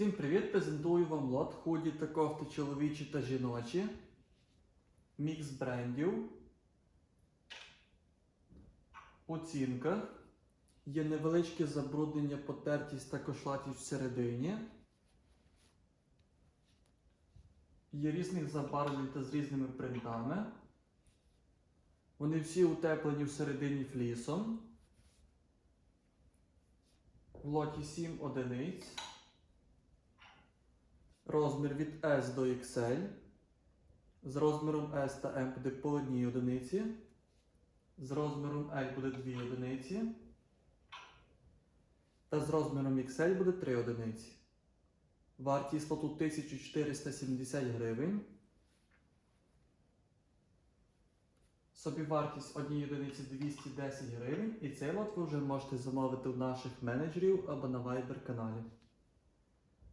Всім привіт! Презентую вам лот худі та кофти чоловічі та жіночі. Мікс брендів. Оцінка. Є невеличке забруднення, потертість та кошлатість всередині. Є різних забарвлень та з різними принтами. Вони всі утеплені всередині флісом. В лоті 7 одиниць. Розмір від S до XL. З розміром S та M буде по одній одиниці. З розміром L буде 2 одиниці. Та з розміром XL буде 3 одиниці. Вартість лоту 1470 гривень. Собівартість однієї одиниці 210 гривень. І цей лот ви вже можете замовити в наших менеджерів або на Viber каналі.